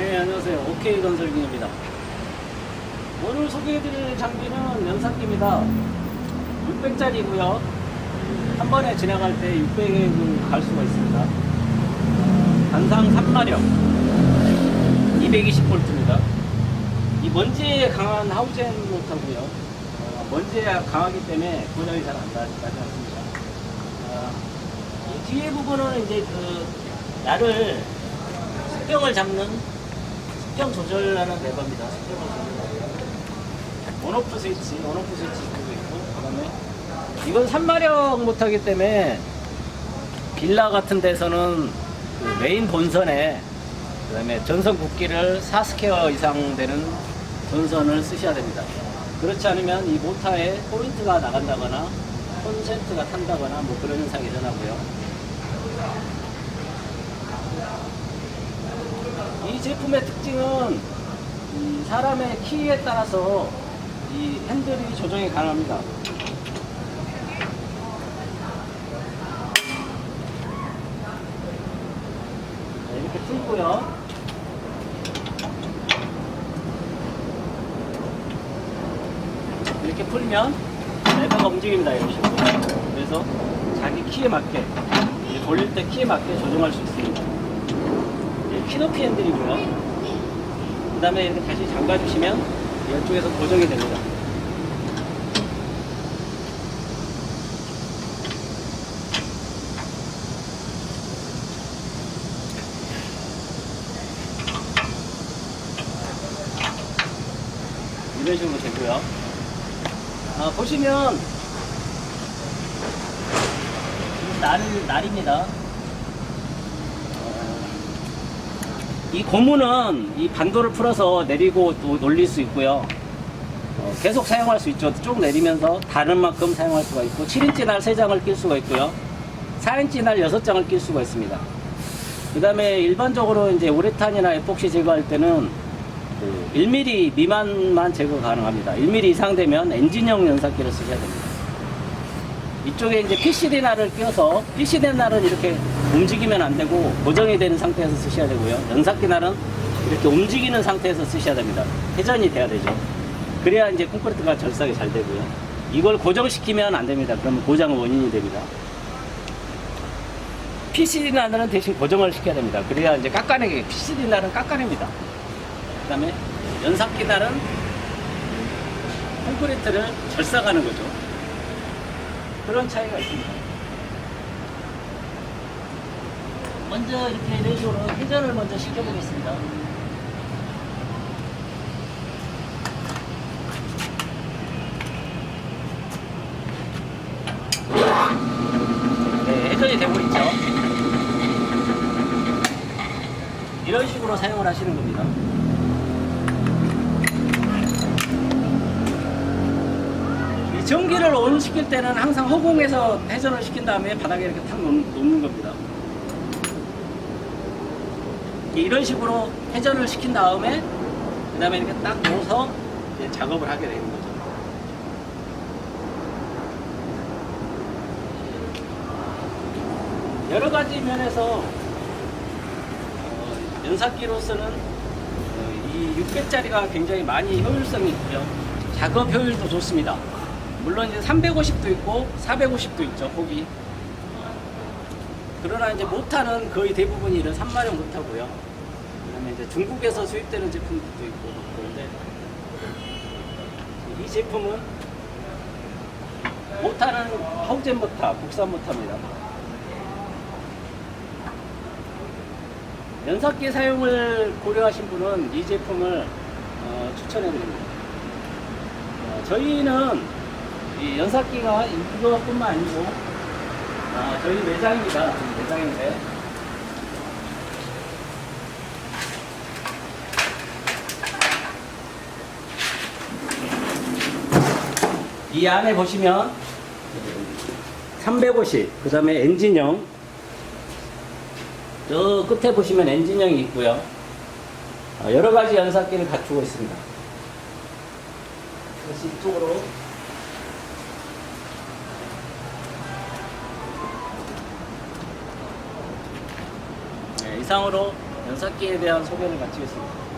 네, 안녕하세요. 오케이 건설기입니다. 오늘 소개해드릴 장비는 연산기입니다. 600짜리고요. 한 번에 지나갈 때 600을 갈 수가 있습니다. 단상 3마력 220볼트입니다. 이 먼지에 강한 하우젠 못하고요. 어, 먼지에 강하기 때문에 고장이 잘 안 나지 않습니다. 어, 이 뒤에 부분은 이제 그 나를 수경을 잡는 습경 조절하는 레버입니다. 습경을 조절하는 온오프 스위치, 온오프 스위치 쓰고 있고 그다음에 이건 3마력 모터이기 때문에 빌라 같은 데서는 그 메인 본선에 그다음에 전선 굵기를 4스퀘어 이상 되는 전선을 쓰셔야 됩니다. 그렇지 않으면 이 모터에 포인트가 나간다거나 콘센트가 탄다거나 뭐 그런 현상이 일어나고요. 이 제품의 특징은 이 사람의 키에 따라서 이 핸들이 조정이 가능합니다. 네, 이렇게 풀고요. 이렇게 풀면 레버가 움직입니다. 이런 식으로. 그래서 자기 키에 맞게 돌릴 때 키에 맞게 조정할 수 있습니다. 키높이 핸들이고요. 그 다음에 이렇게 다시 잠가주시면 이쪽에서 고정이 됩니다. 이런 식으로 되고요. 아, 보시면 이 날, 날입니다. 이 고무는 이 반도를 풀어서 내리고 또 놀릴 수 있고요. 어, 계속 사용할 수 있죠. 쭉 내리면서 다른 만큼 사용할 수가 있고 7인치 날 3장을 낄 수가 있고요. 4인치 날 6장을 낄 수가 있습니다. 그 다음에 일반적으로 이제 우레탄이나 에폭시 제거할 때는 그 1mm 미만만 제거 가능합니다. 1mm 이상 되면 엔진형 연삭기를 쓰셔야 됩니다. 이쪽에 이제 PCD 날을 끼워서 PCD 날은 이렇게 움직이면 안 되고 고정이 되는 상태에서 쓰셔야 되고요. 연삭기 날은 이렇게 움직이는 상태에서 쓰셔야 됩니다. 회전이 돼야 되죠. 그래야 이제 콘크리트가 절삭이 잘 되고요. 이걸 고정시키면 안 됩니다. 그러면 고장 원인이 됩니다. PCD 날은 대신 고정을 시켜야 됩니다. 그래야 이제 깎아내기, PCD 날은 깎아냅니다. 그 다음에 연삭기 날은 콘크리트를 절삭하는 거죠. 그런 차이가 있습니다. 먼저 이렇게 이런 식으로 회전을 먼저 시켜보겠습니다. 네, 회전이 되고 있죠. 이런 식으로 사용을 하시는 겁니다. 전기를 온 시킬 때는 항상 허공에서 회전을 시킨 다음에 바닥에 이렇게 탁 놓는, 놓는 겁니다. 이런 식으로 회전을 시킨 다음에 그 다음에 이렇게 딱 놓아서 작업을 하게 되는 거죠. 여러 가지 면에서 어, 연삭기로서는 어, 이 600짜리가 굉장히 많이 효율성이 있고요. 작업 효율도 좋습니다. 물론 이제 350도 있고 450도 있죠, 폭이. 그러나 이제 모타는 거의 대부분이 이런 3마력 모타고요. 그다음에 이제 중국에서 수입되는 제품들도 있고 그런데 이 제품은 모타는 하우젠 모타, 국산 모타입니다. 연삭기 사용을 고려하신 분은 이 제품을 어, 추천해 드립니다. 어, 저희는 이 연삭기가 이거뿐만 아니고 아, 저희 매장입니다. 매장인데 이 안에 보시면 350, 그 다음에 엔진형 저 끝에 보시면 엔진형이 있고요. 어, 여러 가지 연삭기를 갖추고 있습니다. 다시 이쪽으로 이상으로 연삭기에 대한 소개를 마치겠습니다.